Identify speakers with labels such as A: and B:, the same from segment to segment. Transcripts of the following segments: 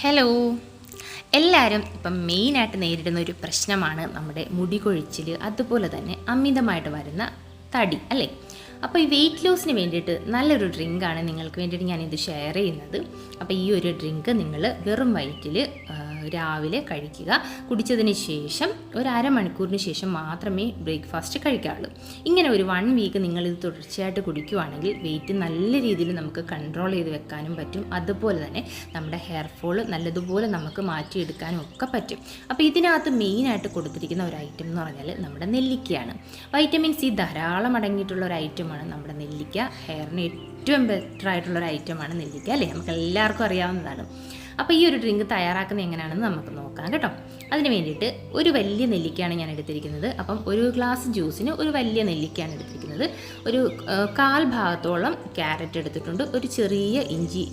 A: Hello എല്ലാവരും ഇപ്പം മെയിനായിട്ട് നേരിടുന്ന ഒരു പ്രശ്നമാണ് നമ്മുടെ മുടി കൊഴിച്ചിൽ അതുപോലെ തന്നെ അമിതമായിട്ട് വരുന്ന തടി അല്ലേ? അപ്പോൾ ഈ വെയിറ്റ് ലോസിന് വേണ്ടിയിട്ട് നല്ലൊരു ഡ്രിങ്കാണ് നിങ്ങൾക്ക് വേണ്ടിയിട്ട് ഞാനിത് ഷെയർ ചെയ്യുന്നത്. അപ്പോൾ ഈ ഒരു ഡ്രിങ്ക് നിങ്ങൾ വെറും വയറ്റിൽ രാവിലെ കഴിക്കുക. കുടിച്ചതിന് ശേഷം ഒരു അരമണിക്കൂറിന് ശേഷം മാത്രമേ ബ്രേക്ക്ഫാസ്റ്റ് കഴിക്കാറുള്ളൂ. ഇങ്ങനെ ഒരു വൺ വീക്ക് നിങ്ങളിത് തുടർച്ചയായിട്ട് കുടിക്കുവാണെങ്കിൽ വെയിറ്റ് നല്ല രീതിയിൽ നമുക്ക് കൺട്രോൾ ചെയ്ത് വെക്കാനും പറ്റും. അതുപോലെ തന്നെ നമ്മുടെ ഹെയർ ഫോൾ നല്ലതുപോലെ നമുക്ക് മാറ്റിയെടുക്കാനും ഒക്കെ പറ്റും. അപ്പോൾ ഇതിനകത്ത് മെയിനായിട്ട് കൊടുത്തിരിക്കുന്ന ഒരു ഐറ്റം എന്ന് പറഞ്ഞാൽ നമ്മുടെ നെല്ലിക്കയാണ്. വൈറ്റമിൻ സി ധാരാളം അടങ്ങിയിട്ടുള്ള ഒരു ഐറ്റമാണ് നമ്മുടെ നെല്ലിക്ക. ഹെയറിന് ഏറ്റവും ബെറ്റർ ആയിട്ടുള്ള ഒരു ഐറ്റമാണ് നെല്ലിക്ക അല്ലേ? നമുക്ക് എല്ലാവർക്കും അറിയാവുന്നതാണ്. അപ്പോൾ ഈ ഒരു ഡ്രിങ്ക് തയ്യാറാക്കുന്നത് എങ്ങനെയാണെന്ന് നമുക്ക് നോക്കാം കേട്ടോ. അതിന് വേണ്ടിയിട്ട് ഒരു വലിയ നെല്ലിക്കയാണ് ഞാൻ എടുത്തിരിക്കുന്നത്. അപ്പം ഒരു ഗ്ലാസ് ജ്യൂസിന് ഒരു വലിയ നെല്ലിക്കയാണ് എടുത്തിരിക്കുന്നത്. ഒരു കാൽ ഭാഗത്തോളം ക്യാരറ്റ് എടുത്തിട്ടുണ്ട്. ഒരു ചെറിയ ഇഞ്ചി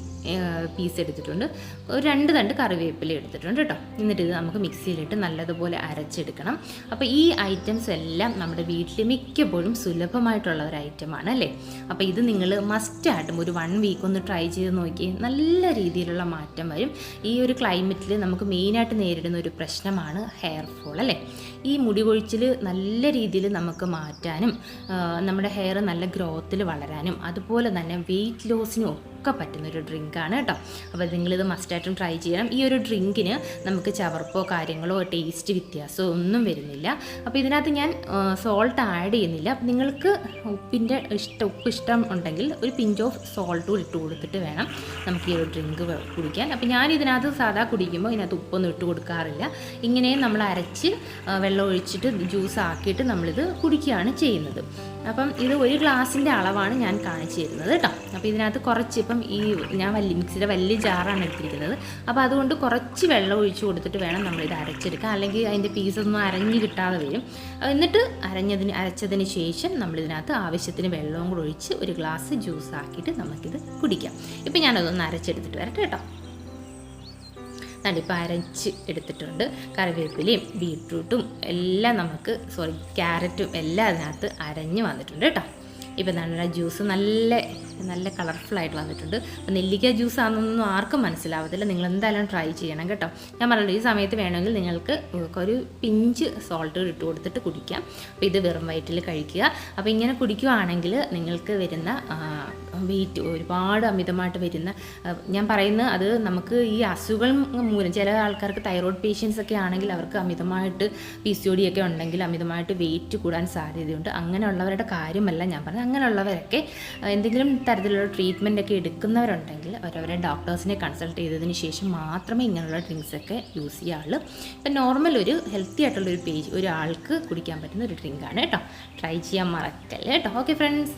A: പീസ് എടുത്തിട്ടുണ്ട്. ഒരു രണ്ട് തണ്ട് കറിവേപ്പില എടുത്തിട്ടുണ്ട് കേട്ടോ. എന്നിട്ട് ഇത് നമുക്ക് മിക്സിയിലിട്ട് നല്ലതുപോലെ അരച്ചെടുക്കണം. അപ്പോൾ ഈ ഐറ്റംസ് എല്ലാം നമ്മുടെ വീട്ടിൽ മിക്കപ്പോഴും സുലഭമായിട്ടുള്ള ഒരു ഐറ്റമാണ് അല്ലേ? അപ്പോൾ ഇത് നിങ്ങൾ മസ്റ്റായിട്ടും ഒരു വൺ വീക്ക് ഒന്ന് ട്രൈ ചെയ്ത് നോക്കി നല്ല രീതിയിലുള്ള മാറ്റം വരും. ഈ ഒരു ക്ലൈമറ്റിൽ നമുക്ക് മെയിനായിട്ട് നേരിടുന്ന ഒരു പ്രശ്നമാണ് ഹെയർ ഫോൾ അല്ലേ? ഈ മുടി കൊഴിച്ചിൽ നല്ല രീതിയിൽ നമുക്ക് മാറ്റാനും നമ്മുടെ ഹെയർ നല്ല ഗ്രോത്തിൽ വളരാനും അതുപോലെ തന്നെ വെയിറ്റ് ലോസിനും ഒക്കെ പറ്റുന്ന ഒരു ഡ്രിങ്കാണ് കേട്ടോ. അപ്പോൾ നിങ്ങളിത് മസ്റ്റായിട്ടും ട്രൈ ചെയ്യണം. ഈ ഒരു ഡ്രിങ്കിന് നമുക്ക് ചവർപ്പോ കാര്യങ്ങളോ ടേസ്റ്റ് വ്യത്യാസമോ ഒന്നും വരുന്നില്ല. അപ്പോൾ ഇതിനകത്ത് ഞാൻ സോൾട്ട് ആഡ് ചെയ്യുന്നില്ല. നിങ്ങൾക്ക് ഉപ്പിന്റെ ഇഷ്ടം ഉപ്പ് ഇഷ്ടം ഉണ്ടെങ്കിൽ ഒരു പിഞ്ച് ഓഫ് സോൾട്ടും ഇട്ട് കൊടുത്തിട്ട് വേണം നമുക്ക് ഈ ഒരു ഡ്രിങ്ക് കുടിക്കാൻ. അപ്പോൾ ഞാൻ ഇതിനകത്ത് സാധാ കുടിക്കുമ്പോൾ ഇതിനകത്ത് ഉപ്പൊന്നും ഇട്ട് കൊടുക്കാറില്ല. ഇങ്ങനെ നമ്മൾ അരച്ച് വെള്ളം ഒഴിച്ചിട്ട് ജ്യൂസ് ആക്കിയിട്ട് നമ്മളിത് കുടിക്കുകയാണ് ചെയ്യുന്നത്. അപ്പം ഇത് ഒരു ഗ്ലാസിന്റെ അളവാണ് ഞാൻ കാണിച്ചു തരുന്നത് കേട്ടോ. അപ്പോൾ ഇതിനകത്ത് കുറച്ച് ഇപ്പം ഈ ഞാൻ വലിയ മിക്സിയുടെ വലിയ ജാറാണ് എടുത്തിരിക്കുന്നത്. അപ്പോൾ അതുകൊണ്ട് കുറച്ച് വെള്ളം ഒഴിച്ച് കൊടുത്തിട്ട് വേണം നമ്മൾ ഇത് അരച്ചെടുക്കുക അല്ലെങ്കിൽ അതിന്റെ പീസൊന്നും അരഞ്ഞ് കിട്ടാതെ വരും. എന്നിട്ട് അരഞ്ഞതിന് അരച്ചതിന് ശേഷം നമ്മളിതിനകത്ത് ആവശ്യത്തിന് വെള്ളവും കൂടെ ഒഴിച്ച് ഒരു ഗ്ലാസ് ജ്യൂസ് ആക്കിയിട്ട് നമുക്കിത് കുടിക്കാം. ഇപ്പം ഞാനതൊന്ന് അരച്ചെടുത്തിട്ട് വരട്ടെ കേട്ടോ. തടിപ്പ് അരച്ച് എടുത്തിട്ടുണ്ട്. കറിവേപ്പിലയും ബീട്രൂട്ടും എല്ലാം നമുക്ക് സോറി ക്യാരറ്റും എല്ലാം അതിനകത്ത് അരഞ്ഞ് വന്നിട്ടുണ്ട് കേട്ടോ. ഇപ്പം നമ്മുടെ ജ്യൂസ് നല്ല നല്ല കളർഫുള്ളായിട്ട് വന്നിട്ടുണ്ട്. അപ്പോൾ നെല്ലിക്ക ജ്യൂസ് ആണെന്നൊന്നും ആർക്കും മനസ്സിലാവത്തില്ല. നിങ്ങൾ എന്തായാലും ട്രൈ ചെയ്യണം കേട്ടോ. ഞാൻ പറഞ്ഞു ഈ സമയത്ത് വേണമെങ്കിൽ നിങ്ങൾക്ക് ഒരു പിഞ്ച് സോൾട്ട് ഇട്ട് കൊടുത്തിട്ട് കുടിക്കാം. അപ്പോൾ ഇത് വെറും വയറ്റിൽ കഴിക്കുക. അപ്പോൾ ഇങ്ങനെ കുടിക്കുകയാണെങ്കിൽ നിങ്ങൾക്ക് വരുന്ന വെയിറ്റ് ഒരുപാട് അമിതമായിട്ട് വരുന്ന ഞാൻ പറയുന്നത് അത് നമുക്ക് ഈ അസുഖം മൂലം ചില ആൾക്കാർക്ക് തൈറോയ്ഡ് പേഷ്യൻസ് ഒക്കെ ആണെങ്കിൽ അവർക്ക് അമിതമായിട്ട് പി സി ഒ ഡി ഒക്കെ ഉണ്ടെങ്കിൽ അമിതമായിട്ട് വെയിറ്റ് കൂടാൻ സാധ്യതയുണ്ട്. അങ്ങനെയുള്ളവരുടെ കാര്യമല്ല ഞാൻ പറഞ്ഞത്. അങ്ങനെയുള്ളവരൊക്കെ എന്തെങ്കിലും തരത്തിലുള്ള ട്രീറ്റ്മെന്റ് ഒക്കെ എടുക്കുന്നവരുണ്ടെങ്കിൽ അവരവരെ ഡോക്ടേഴ്സിനെ കൺസൾട്ട് ചെയ്തതിന് ശേഷം മാത്രമേ ഇങ്ങനെയുള്ള ഡ്രിങ്ക്സ് ഒക്കെ യൂസ് ചെയ്യാറുള്ളൂ ഇപ്പം നോർമൽ ഒരു ഹെൽത്തി ആയിട്ടുള്ള ഒരു പേജ് ഒരാൾക്ക് കുടിക്കാൻ പറ്റുന്ന ഒരു ഡ്രിങ്കാണ് കേട്ടോ. ട്രൈ ചെയ്യാൻ മറക്കല്ലേ കേട്ടോ. Okay friends